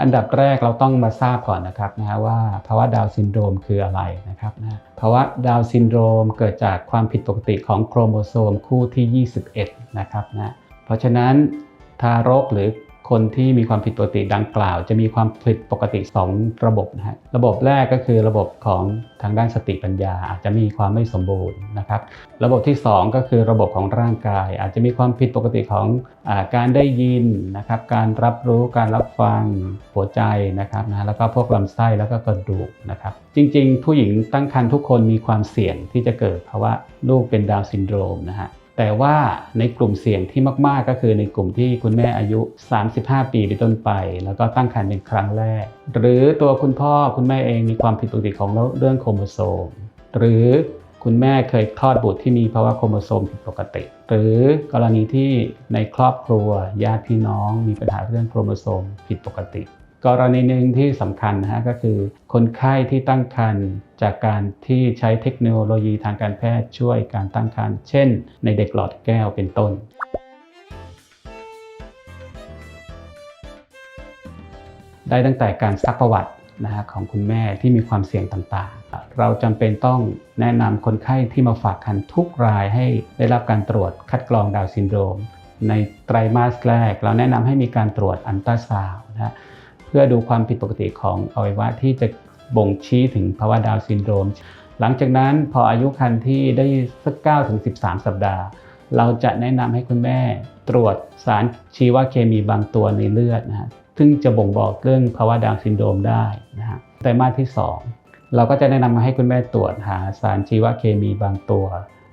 อันดับแรกเราต้องมาทราบก่อนนะครับนะฮะว่าภาวะดาวซินโดรมคืออะไรนะครับนะภาวะดาวซินโดรมเกิดจากความผิดปกติของโครโมโซมคู่ที่ 21 นะครับนะเพราะฉะนั้นทารกหรือ คนที่มีความผิดปกติดังกล่าว จะมีความผิดปกติ 2 ระบบนะฮะระบบแรกก็คือระบบของทางด้านสติปัญญา อาจจะมีความไม่สมบูรณ์นะครับ ระบบที่ 2 ก็คือระบบของร่างกาย อาจจะมีความผิดปกติของอการได้ยินนะครับ การรับรู้การรับฟังหัวใจนะครับนะแล้วก็พวกลำไส้แล้วก็กระดูกนะครับ จริง ๆ ผู้หญิงตั้งครรภ์ทุกคนมีความเสี่ยงที่จะเกิดภาวะลูกเป็นดาวซินโดรมนะฮะ แต่ว่าในกลุ่มเสี่ยงที่มาก ๆ ก็คือในกลุ่มที่คุณแม่อายุ 35 ปีเป็นต้นไป แล้วก็ตั้งครรภ์เป็นครั้งแรก หรือตัวคุณพ่อคุณแม่เองมีความผิดปกติของเรื่องโครโมโซม หรือคุณแม่เคยคลอดบุตรที่มีภาวะโครโมโซมผิดปกติ หรือกรณีที่ในครอบครัวญาติพี่น้องมีปัญหาเรื่องโครโมโซมผิดปกติ กรณีหนึ่งที่สำคัญนะฮะก็คือ คนไข้ที่ตั้งครรภ์จากการที่ใช้เทคโนโลยีทางการแพทย์ช่วยการตั้งครรภ์เช่น ในเด็กหลอดแก้วเป็นต้นได้ตั้งแต่การซักประวัตินะฮะของคุณแม่ที่มีความเสี่ยงต่างๆ เราจำเป็นต้องแนะนำคนไข้ที่มาฝากคันทุกรายให้ได้รับการตรวจคัดกรองดาวซินโดรม ในไตรมาสแรก เราแนะนำให้มีการตรวจอันตราซาวนะฮะ พื่อดูความผิดปกติของอวัยวะที่จะบ่งชี้ถึงภาวะดาวซินโดรม หลังจากนั้นพออายุคันที่ได้สัก9ถึง13 สัปดาห์ เราจะแนะนำให้คุณแม่ตรวจสารชีวเคมีบางตัวในเลือดนะฮะซึ่งจะบ่งบอกเรื่องภาวะดาวซินโดรมได้นะฮะไตรมาสที่ 2 เราก็จะแนะนำมาให้คุณแม่ตรวจหาสารชีวเคมีบางตัว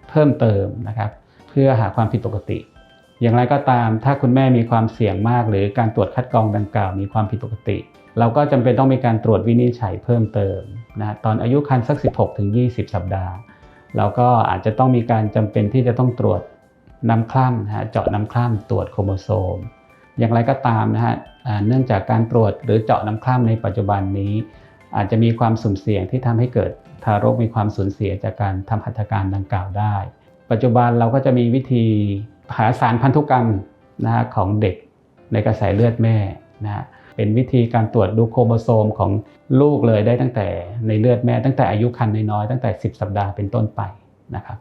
เพิ่มเติมนะครับ เพื่อหาความผิดปกติ อย่างไรก็ตามถ้าคุณแม่มีความเสี่ยงมาก หรือการตรวจคัดกรองดังกล่าวมีความผิดปกติ เราก็จำเป็นต้องมีการตรวจวินิจฉัยเพิ่มเติมนะตอนอายุครรภ์สัก 16ถึง20 สัปดาห์ เราก็อาจจะต้องมีการจำเป็นที่จะต้องตรวจน้ำคร่ำนะฮะเจาะน้ำคร่ำตรวจโครโมโซม อย่างไรก็ตามนะฮะเนื่องจากการตรวจหรือเจาะน้ำคร่ำในปัจจุบันนี้ อาจจะมีความสุ่มเสี่ยงที่ทำให้เกิดทารกมีความสูญเสียจากการทำหัตถการดังกล่าวได้ ปัจจุบันเราก็จะมีวิธี หาสารพันธุกรรมนะฮะของเด็กในกระแสเลือดแม่นะฮะเป็นวิธีการตรวจดูโครโมโซมของลูกเลยได้ตั้งแต่ในเลือดแม่ตั้งแต่อายุครรภ์น้อยๆตั้งแต่ 10 สัปดาห์เป็นต้นไปนะครับ